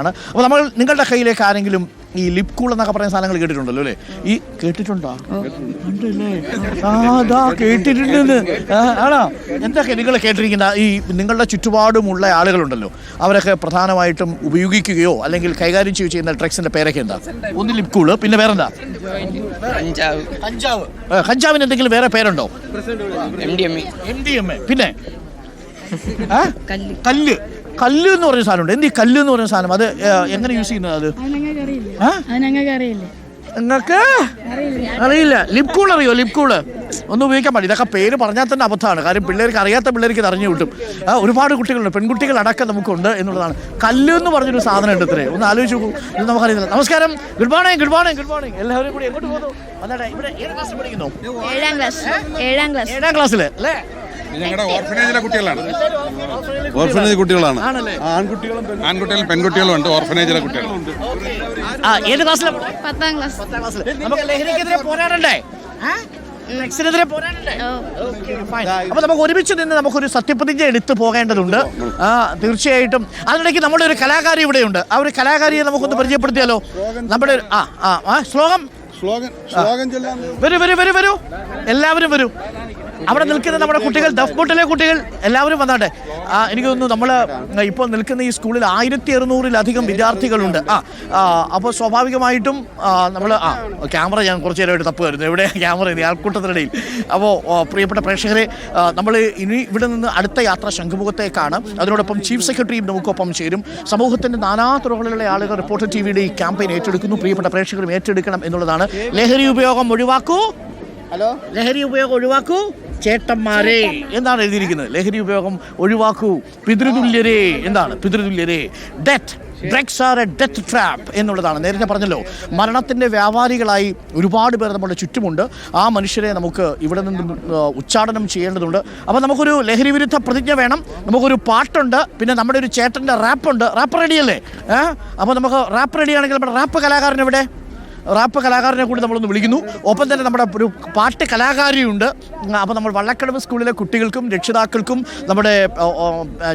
ആണ്. അപ്പോൾ നമ്മൾ നിങ്ങളുടെ കയ്യിലേക്ക് ആരെങ്കിലും ഈ ലിപ് കൂൾ എന്നൊക്കെ പറയുന്ന സാധനങ്ങൾ കേട്ടിട്ടുണ്ടല്ലോ അല്ലേ? ഈ കേട്ടിട്ടുണ്ടോ? കേട്ടിട്ടുണ്ട് അതാ കേട്ടിട്ടുണ്ടെന്ന്. ആണോ? എന്തൊക്കെ നിങ്ങൾ കേട്ടിരിക്കുന്ന ഈ നിങ്ങളുടെ ചുറ്റുപാടുമുള്ള ആളുകളുണ്ടല്ലോ അവരൊക്കെ പ്രധാനമായിട്ടും ഉപയോഗിക്കുകയോ അല്ലെങ്കിൽ കൈകാര്യം ചെയ്യുകയോ ചെയ്യുന്ന ഡ്രഗ്സിന്റെ പേരൊക്കെ എന്താ? ഒന്ന് ലിപ് കൂൾ പിന്നെ വേറെന്താ? കഞ്ചാവ്. കഞ്ചാവിന് എന്തെങ്കിലും വേറെ പേരുണ്ടോ? പിന്നെ? കല്ല്. കല്ല് എന്ന് പറയുന്ന സാധനമുണ്ട്. എന്ത് ഈ കല്ല് എന്ന് പറയുന്ന സാധനം? അത് എങ്ങനെ യൂസ് ചെയ്യുന്നത് അത്? നിങ്ങൾക്ക് അറിയില്ല. ലിപ് കൂൾ അറിയോ? ലിപ് കൂൾ ഒന്നും ഉപയോഗിക്കാൻ പാടില്ല. ഇതൊക്കെ പേര് പറഞ്ഞാൽ തന്നെ അബദ്ധമാണ്. കാര്യം പിള്ളേർക്ക് അറിയാത്ത പിള്ളേർക്ക് ഇത് അറിഞ്ഞു കിട്ടും. ഒരുപാട് കുട്ടികളുണ്ട്. പെൺകുട്ടികൾ അടക്കം നമുക്കുണ്ട് എന്നുള്ളതാണ്. കല്ല് എന്ന് പറഞ്ഞൊരു സാധനം ഉണ്ട് ഇത്രേ. ഒന്ന് ആലോചിച്ച് നോക്കൂ. ഇത് നമുക്കറിയില്ല. നമസ്കാരം. Good morning good morning good morning എല്ലാവരും കൂടി എങ്ങോട്ട് പോകുന്നു? ഇവിടെ ഏഴാം ക്ലാസ് പഠിക്കുന്നു. ഏഴാം ക്ലാസ് ഏഴാം ക്ലാസ് ഏഴാം ക്ലാസ്സിൽ അല്ലേ? ഞങ്ങളുടെ ഓർഫനേജിലെ കുട്ടികളാണ്. ഓർഫനേജ് കുട്ടികളാണ്. ആണല്ലേ? ആൺകുട്ടികളും ആൺകുട്ടികളും പെൺകുട്ടികളും ഉണ്ട് ഓർഫനേജിലെ കുട്ടികളുണ്ട് ആ ഏത് ക്ലാസ്സിലാണ് പത്താം ക്ലാസ്. പത്താം ക്ലാസ്സിൽ നമുക്ക് ലഹരിക്കെതിരെ പോരാടണ്ടേ? പോരാടണ്ടേ? അപ്പൊ നമുക്ക് ഒരുമിച്ച് നിന്ന് നമുക്കൊരു സത്യപ്രതിജ്ഞ എടുത്തു പോകേണ്ടതുണ്ട്. ആ തീർച്ചയായിട്ടും. അതിനിടയ്ക്ക് നമ്മുടെ ഒരു കലാകാരി ഇവിടെയുണ്ട്. ആ ഒരു കലാകാരിയെ നമുക്കൊന്ന് പരിചയപ്പെടുത്തിയാലോ? നമ്മുടെ ആ ആ ശ്ലോകം സ്ലോഗൻ സ്ലോഗൻ ചൊല്ലാൻ വരൂ വരൂ വരൂ വരൂ. എല്ലാവരും വരൂ. അവിടെ നിൽക്കുന്ന നമ്മുടെ കുട്ടികൾ ദഫ് ബോട്ടിലെ കുട്ടികൾ എല്ലാവരും വന്നാട്ടെ. എനിക്ക് തോന്നുന്നു നമ്മൾ ഇപ്പോൾ നിൽക്കുന്ന ഈ സ്കൂളിൽ ആയിരത്തി അറുന്നൂറിലധികം വിദ്യാർത്ഥികളുണ്ട്. ആ അപ്പോൾ സ്വാഭാവികമായിട്ടും നമ്മൾ ആ ക്യാമറ ഞാൻ കുറച്ച് നേരമായിട്ട് തപ്പ് വരുന്നു എവിടെ ക്യാമറ ആൾക്കൂട്ടത്തിനിടയിൽ. അപ്പോൾ പ്രിയപ്പെട്ട പ്രേക്ഷകരെ നമ്മൾ ഇനി ഇവിടെ നിന്ന് അടുത്ത യാത്ര ശംഖുമുഖത്തേക്കാണ്. അതിനോടൊപ്പം ചീഫ് സെക്രട്ടറിയും നമുക്കൊപ്പം ചേരും. സമൂഹത്തിന്റെ നാനാ തുറകളിലുള്ള ആളുകൾ റിപ്പോർട്ടർ ടി വിയുടെ ഈ ക്യാമ്പയിൻ ഏറ്റെടുക്കുന്നു. പ്രിയപ്പെട്ട പ്രേക്ഷകരും ഏറ്റെടുക്കണം എന്നുള്ളതാണ്. ലഹരി ഉപയോഗം ഒഴിവാക്കൂ. ഹലോ? ലഹരി ഉപയോഗം ഒഴിവാക്കൂ. ചേട്ടന്മാരെ. എന്താണ് എഴുതിയിരിക്കുന്നത്? ലഹരി ഉപയോഗം ഒഴിവാക്കൂ. പിതൃതുല്യരേ. എന്താണ് പിതൃതുല്യരേ? Debt drugs are a death trap എന്നുള്ളതാണ്. നേരത്തെ പറഞ്ഞല്ലോ മരണത്തിന്റെ വ്യാപാരികളായി ഒരുപാട് പേർ നമ്മുടെ ചുറ്റുമുണ്ട്. ആ മനുഷ്യരെ നമുക്ക് ഇവിടെ നിന്ന് ഉച്ചാടനം ചെയ്യേണ്ടതുണ്ട്. അപ്പോൾ നമുക്കൊരു ലഹരി വിരുദ്ധ പ്രതിജ്ഞ വേണം. നമുക്കൊരു പാട്ടുണ്ട്. പിന്നെ നമ്മുടെ ഒരു ചേട്ടന്റെ റാപ്പുണ്ട്. റാപ്പ് റെഡിയല്ലേ? അപ്പോൾ നമുക്ക് റാപ്പ് റെഡിയാണെങ്കിൽ നമ്മുടെ റാപ്പ് കലാകാരൻ എവിടെ? റാപ്പ് കലാകാരനെ കൂടി നമ്മളൊന്ന് വിളിക്കുന്നു. ഒപ്പം തന്നെ നമ്മുടെ ഒരു പാട്ട് കലാകാരിയുണ്ട്. അപ്പോൾ നമ്മൾ വള്ളക്കടവ് സ്കൂളിലെ കുട്ടികൾക്കും രക്ഷിതാക്കൾക്കും നമ്മുടെ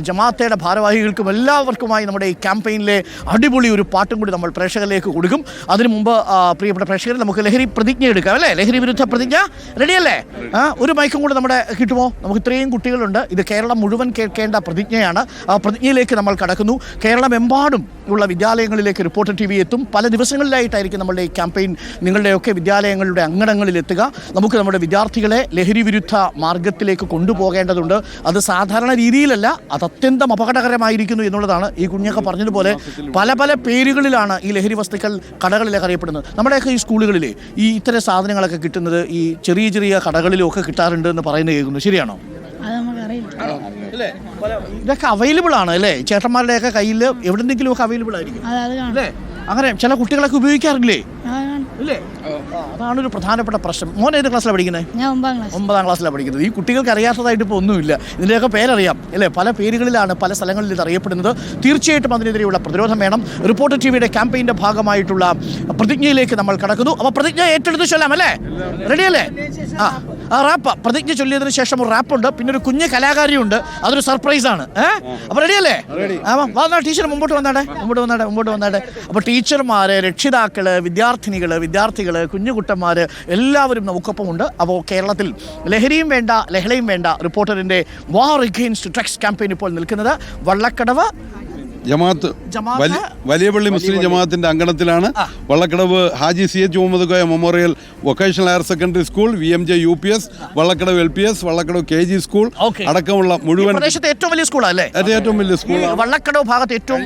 ജമാഅത്തയുടെ ഭാരവാഹികൾക്കും എല്ലാവർക്കുമായി നമ്മുടെ ഈ ക്യാമ്പയിനിലെ അടിപൊളി ഒരു പാട്ടും കൂടി നമ്മൾ പ്രേക്ഷകരിലേക്ക് കൊടുക്കും. അതിനു മുമ്പ് പ്രിയപ്പെട്ട പ്രേക്ഷകർ നമുക്ക് ലഹരി പ്രതിജ്ഞ എടുക്കാം അല്ലേ? ലഹരി വിരുദ്ധ പ്രതിജ്ഞ? റെഡിയല്ലേ ഒരു മൈക്കും കൂടി നമ്മുടെ കിട്ടുമോ? നമുക്ക് ഇത്രയും കുട്ടികളുണ്ട്. ഇത് കേരളം മുഴുവൻ കേൾക്കേണ്ട പ്രതിജ്ഞയാണ്. ആ പ്രതിജ്ഞയിലേക്ക് നമ്മൾ കടക്കുന്നു. കേരളമെമ്പാടും ഉള്ള വിദ്യാലയങ്ങളിലേക്ക് റിപ്പോർട്ടർ ടി വി എത്തും. പല ദിവസങ്ങളിലായിട്ടായിരിക്കും നമ്മളുടെ ഈ ക്യാമ്പയിൻ നിങ്ങളുടെയൊക്കെ വിദ്യാലയങ്ങളുടെ അങ്കണങ്ങളിൽ എത്തുക നമുക്ക് നമ്മുടെ വിദ്യാർത്ഥികളെ ലഹരി വിരുദ്ധ മാർഗത്തിലേക്ക് കൊണ്ടുപോകേണ്ടതുണ്ട്. അത് സാധാരണ രീതിയിലല്ല അത് അത്യന്തം അപകടകരമായിരിക്കുന്നു എന്നുള്ളതാണ് ഈ കുഞ്ഞൊക്കെ പറഞ്ഞതുപോലെ പല പല പേരുകളിലാണ് ഈ ലഹരി വസ്തുക്കൾ കടകളിലൊക്കെ അറിയപ്പെടുന്നത്. നമ്മുടെയൊക്കെ ഈ സ്കൂളുകളിൽ ഈ ഇത്തരം സാധനങ്ങളൊക്കെ കിട്ടുന്നത് ഈ ചെറിയ ചെറിയ കടകളിലും ഒക്കെ കിട്ടാറുണ്ട് എന്ന് പറയുന്നത് കേൾക്കുന്നു. ശരിയാണോ? ഇതൊക്കെ അവൈലബിൾ ആണ് അല്ലേ? ചേട്ടന്മാരുടെയൊക്കെ കയ്യിൽ എവിടെന്തെങ്കിലും ഒക്കെ അവൈലബിൾ ആയിരിക്കും അല്ലേ? അങ്ങനെ ചില കുട്ടികളൊക്കെ ഉപയോഗിക്കാറില്ലേ? ഇല്ലേ? അതാണ് ഒരു പ്രധാനപ്പെട്ട പ്രശ്നം. മോൻ ഏത് ക്ലാസ്സിലാണ് പഠിക്കുന്നത് ഞാൻ ഒമ്പതാം ക്ലാസ് ഒമ്പതാം ക്ലാസ്സിലാണ് പഠിക്കുന്നത്. ഈ കുട്ടികൾക്ക് അറിയാത്തതായിട്ട് ഇപ്പോൾ ഒന്നുമില്ല. ഇതിന്റെയൊക്കെ പേരറിയാം അല്ലേ? പല പേരുകളിലാണ് പല സ്ഥലങ്ങളിൽ ഇത് അറിയപ്പെടുന്നത്. തീർച്ചയായിട്ടും അതിനെതിരെയുള്ള പ്രതിരോധം വേണം. റിപ്പോർട്ടർ ടി വിയുടെ ക്യാമ്പയിന്റെ ഭാഗമായിട്ടുള്ള പ്രതിജ്ഞയിലേക്ക് നമ്മൾ കടക്കുന്നു. അപ്പോൾ പ്രതിജ്ഞ ഏറ്റെടുത്ത് ചൊല്ലാം അല്ലേ? റെഡിയല്ലേ ആ ആ റാപ്പ് പ്രതിജ്ഞ ചൊല്ലിയതിന് ശേഷം ഒരു റാപ്പുണ്ട് പിന്നെ ഒരു കുഞ്ഞ് കലാകാരിയുണ്ട്. അതൊരു സർപ്രൈസ് ആണ്. ഏഹ് അപ്പോൾ റെഡിയല്ലേ ആ വന്നാ ടീച്ചർ മുമ്പോട്ട് വന്നാട്ടെ? മുമ്പോട്ട് വന്നാട്ടെ മുമ്പോട്ട് വന്നാട്ടെ. അപ്പൊ ടീച്ചർമാര് രക്ഷിതാക്കൾ വിദ്യാർത്ഥിനികൾ വിദ്യാർത്ഥികൾ കുഞ്ഞുകുട്ടന്മാര് എല്ലാവരും നമുക്കൊപ്പം ഉണ്ട് അപ്പോൾ കേരളത്തിൽ ലഹരിയും വേണ്ട ലഹളയും വേണ്ട റിപ്പോർട്ടറിന്റെ വാർ എഗെയിൻസ്റ്റ് ഡ്രഗ്സ് ക്യാമ്പയിൻ ഇപ്പോൾ നിൽക്കുന്നത് വള്ളക്കടവ് ജമാഅത്ത്? വലിയ പള്ളി മുസ്ലിം ജമാഅത്തിന്റെ അങ്കണത്തിലാണ് Vallakkadavu Haji C H Muhammad Koya memorial vocational higher secondary school V M J U P S Vallakkadavu L P S Vallakkadavu K G school അടക്കമുള്ള മുഴുവൻ ഏറ്റവും വലിയ സ്കൂളല്ലേ? ഏറ്റവും വലിയ സ്കൂളാണ്. വള്ളക്കടവ് ഭാഗത്ത് ഏറ്റവും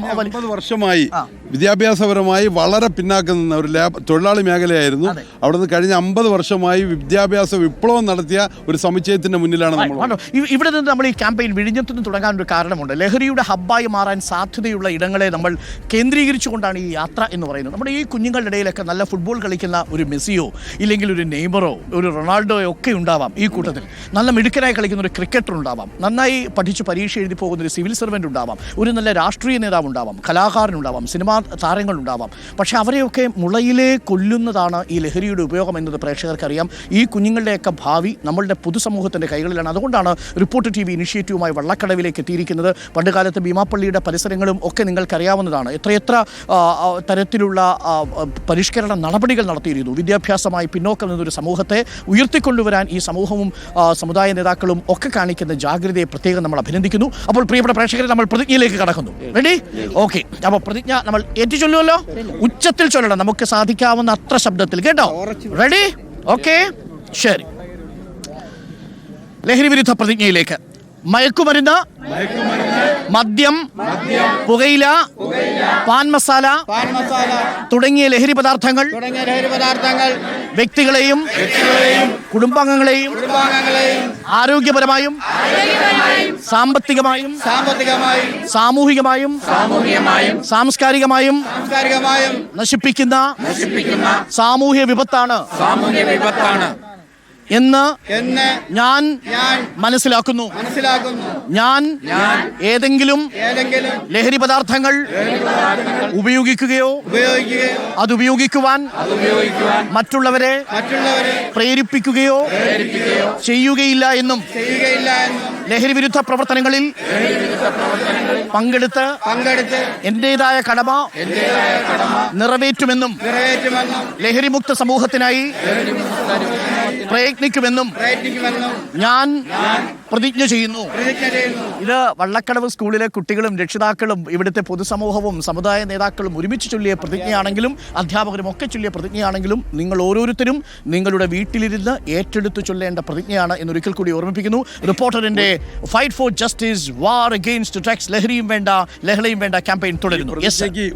വർഷമായി. വിദ്യാഭ്യാസപരമായി വളരെ പിന്നാക്കം നിന്ന ഒരു ലാബ് തൊഴിലാളി മേഖലയായിരുന്നു. അവിടുന്ന് കഴിഞ്ഞ അമ്പത് വർഷമായി വിദ്യാഭ്യാസ വിപ്ലവം നടത്തിയ ഒരു സമുച്ചയത്തിന്റെ മുന്നിലാണ് നമ്മൾ? ഇവിടെ നിന്ന് നമ്മൾ ഈ ക്യാമ്പയിൻ വിഴിഞ്ഞത്തുനിന്ന് തുടങ്ങാൻ ഒരു കാരണമുണ്ട്. ലഹരിയുടെ ഹബ്ബായി മാറാൻ സാധ്യതയുള്ള ഇടങ്ങളെ നമ്മൾ കേന്ദ്രീകരിച്ചുകൊണ്ടാണ് ഈ യാത്ര എന്ന് പറയുന്നത്. നമ്മുടെ ഈ കുഞ്ഞുങ്ങളുടെ ഇടയിലൊക്കെ നല്ല ഫുട്ബോൾ കളിക്കുന്ന ഒരു മെസ്സിയോ ഇല്ലെങ്കിൽ ഒരു നെയ്മറോ ഒരു റൊണാൾഡോയോ ഒക്കെ ഉണ്ടാവാം ഈ കൂട്ടത്തിൽ. നല്ല മിടുക്കനായി കളിക്കുന്ന ഒരു ക്രിക്കറ്റർ ഉണ്ടാവാം. നന്നായി പഠിച്ച് പരീക്ഷ എഴുതി പോകുന്ന ഒരു സിവിൽ സർവന്റ് ഉണ്ടാവാം. ഒരു നല്ല രാഷ്ട്രീയ നേതാവ് ഉണ്ടാവാം. കലാകാരനുണ്ടാവാം സിനിമാ താരങ്ങളുണ്ടാവാം. പക്ഷേ അവരെയൊക്കെ മുളയിലേ കൊല്ലുന്നതാണ് ഈ ലഹരിയുടെ ഉപയോഗം എന്നത് പ്രേക്ഷകർക്കറിയാം. ഈ കുഞ്ഞുങ്ങളുടെയൊക്കെ ഭാവി നമ്മളുടെ പൊതുസമൂഹത്തിന്റെ കൈകളിലാണ്. അതുകൊണ്ടാണ് റിപ്പോർട്ട് ടി വി ഇനിഷ്യേറ്റീവുമായി വള്ളക്കടവിലേക്ക് എത്തിയിരിക്കുന്നത്. പണ്ട് കാലത്ത് ഭീമാപ്പള്ളിയുടെ പരിസരങ്ങളും ഒക്കെ നിങ്ങൾക്കറിയാവുന്നതാണ്. എത്രയെത്ര തരത്തിലുള്ള പരിഷ്കരണ നടപടികൾ നടത്തിയിരുന്നു. വിദ്യാഭ്യാസമായി പിന്നോക്കം നിന്നൊരു സമൂഹത്തെ ഉയർത്തിക്കൊണ്ടുവരാൻ ഈ സമൂഹവും സമുദായ നേതാക്കളും ഒക്കെ കാണിക്കുന്ന ജാഗ്രതയെ പ്രത്യേകം നമ്മൾ അഭിനന്ദിക്കുന്നു. അപ്പോൾ പ്രിയപ്പെട്ട പ്രേക്ഷകരെ നമ്മൾ പ്രതിജ്ഞയിലേക്ക് കടക്കുന്നു. റെഡി ഓക്കെ അപ്പോൾ പ്രതിജ്ഞ നമ്മൾ ഏറ്റു ചൊല്ലുമല്ലോ ഉച്ചത്തിൽ ചൊല്ലണം. നമുക്ക് സാധിക്കാവുന്ന അത്ര ശബ്ദത്തിൽ. കേട്ടോ? റെഡി ഓക്കെ ശരി. ലഹരി വിരുദ്ധ പ്രതിജ്ഞയിലേക്ക്. മയക്കുമരുന്ന് മദ്യം പുകയില പാൻ മസാല തുടങ്ങിയ ലഹരി പദാർത്ഥങ്ങൾ വ്യക്തികളെയും കുടുംബാംഗങ്ങളെയും ആരോഗ്യപരമായും സാമ്പത്തികമായും സാമ്പത്തികമായും സാമൂഹികമായും സാമൂഹികമായും സാംസ്കാരികമായും സാംസ്കാരികമായും നശിപ്പിക്കുന്ന നശിപ്പിക്കുന്ന സാമൂഹ്യ വിപത്താണ്. സാമൂഹ്യ വിപത്താണ്. എന്ന് എന്ന് ഞാൻ മനസ്സിലാക്കുന്നു. മനസ്സിലാക്കുന്നു. ഞാൻ ഏതെങ്കിലും ലഹരി പദാർത്ഥങ്ങൾ ഉപയോഗിക്കുകയോ ഉപയോഗിക്കുകയോ അത് ഉപയോഗിക്കുവാൻ ഉപയോഗിക്കുവാൻ മറ്റുള്ളവരെ മറ്റുള്ളവരെ പ്രേരിപ്പിക്കുകയോ ചെയ്യുകയില്ല എന്നും ചെയ്യുകയില്ല എന്നും ലഹരി വിരുദ്ധ പ്രവർത്തനങ്ങളിൽ പങ്കെടുത്ത് പങ്കെടുത്ത് എന്റേതായ കടമ നിറവേറ്റുമെന്നും ലഹരിമുക്ത സമൂഹത്തിനായി പ്രയത്നിക്കുമെന്നും ഞാൻ പ്രതിജ്ഞ ചെയ്യുന്നു. ഇത് വള്ളക്കടവ് സ്കൂളിലെ കുട്ടികളും രക്ഷിതാക്കളും ഇവിടുത്തെ പൊതുസമൂഹവും സമുദായ നേതാക്കളും ഒരുമിച്ച് ചൊല്ലിയ പ്രതിജ്ഞയാണെങ്കിലും അധ്യാപകരും ഒക്കെ ചൊല്ലിയ പ്രതിജ്ഞയാണെങ്കിലും നിങ്ങൾ ഓരോരുത്തരും നിങ്ങളുടെ വീട്ടിലിരുന്ന് ഏറ്റെടുത്ത് ചൊല്ലേണ്ട പ്രതിജ്ഞയാണ് എന്നൊരിക്കൽ കൂടി ഓർമ്മിപ്പിക്കുന്നു. റിപ്പോർട്ടറിന്റെ fight for justice war against drugs ലഹരിയും വേണ്ട ലഹളയും വേണ്ട ക്യാമ്പയിൻ തുടരുന്നു.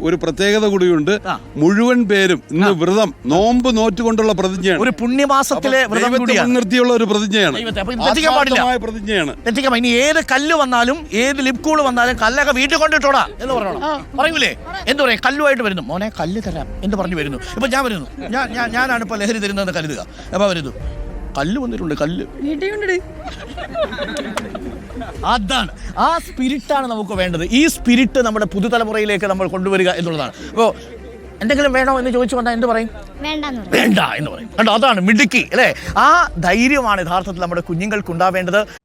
ഒരു പ്രത്യേകത കൂടിയുണ്ട്. മുഴുവൻ പേരും ഇന്ന് വ്രതം നോമ്പ് നോറ്റുകൊണ്ടുള്ള പ്രതിജ്ഞയാണ്. ഒരു പുണ്യമാസത്തിലെ വ്രതം മുൻനിർത്തിയുള്ള ഒരു പ്രതിജ്ഞയാണ്. തെറ്റിക്കാൻ പ്രതിജ്ഞയാണ്. ഇനി ഏത് കല്ല് വന്നാലും ഏത് ലിപ്കൂൾ വന്നാലും കല്ലൊക്കെ വീട്ടിൽ കൊണ്ടിട്ടോടാ എന്ന് പറയണം പറയൂലേ? എന്ത് പറയും? കല്ലുമായിട്ട് വരുന്നു. മോനെ കല്ല് തരാം എന്ന് പറഞ്ഞു വരുന്നു. ഇപ്പൊ ഞാൻ വരുന്നു. ഞാൻ ഞാൻ ഞാനാണ് ഇപ്പൊ ലഹരി തരുന്നതെന്ന് കരുതുക. അപ്പൊ വരുന്നു കല്ല് വന്നിട്ടുണ്ട് കല്ല്. അതാണ്. ആ സ്പിരിറ്റാണ് നമുക്ക് വേണ്ടത്. ഈ സ്പിരിറ്റ് നമ്മുടെ പുതുതലമുറയിലേക്ക് നമ്മൾ കൊണ്ടുവരിക എന്നുള്ളതാണ്. അപ്പോൾ എന്തെങ്കിലും വേണോ എന്ന് ചോദിച്ചു വന്നാൽ എന്ത് പറയും. വേണ്ട എന്ന് പറയും. കണ്ടോ? അതാണ് മിടുക്കി അല്ലേ? ആ ധൈര്യമാണ് യഥാർത്ഥത്തിൽ നമ്മുടെ കുഞ്ഞുങ്ങൾക്ക് ഉണ്ടാവേണ്ടത്.